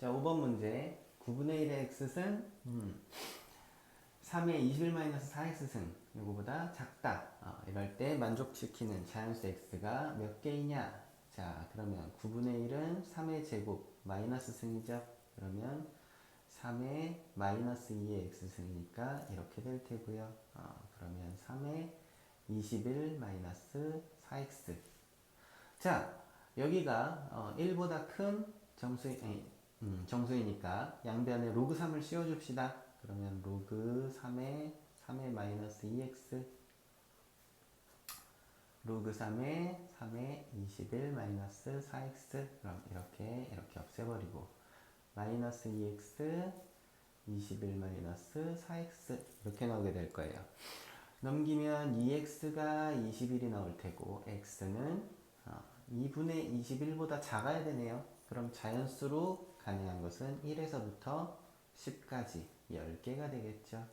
자, 5번 문제. 9분의 1의 x승, 음, 3의 21-4x승, 이거보다 작다. 어, 이럴 때 만족시키는 자연수 x가 몇 개이냐? 자, 그러면 9분의 1은 3의 제곱, 마이너스 승이죠? 그러면 3의 마이너스 2의 x승이니까 이렇게 될 테고요. 어, 그러면 3의 21 마이너스 4x. 자, 여기가 어, 1보다 큰 정수, 아니, 음, 정수이니까 양변에 로그 3을 씌워줍시다. 그러면 로그 3의 3의 마이너스 2x 로그 3의 3의 21 마이너스 4x 그럼 이렇게 이렇게 없애버리고 마이너스 2x 21 마이너스 4x 이렇게 나오게 될 거예요. 넘기면 2x가 21이 나올 테고 x는 어, 2분의 21보다 작아야 되네요. 그럼 자연수로 가능한 것은 1에서부터 10까지 10개가 되겠죠.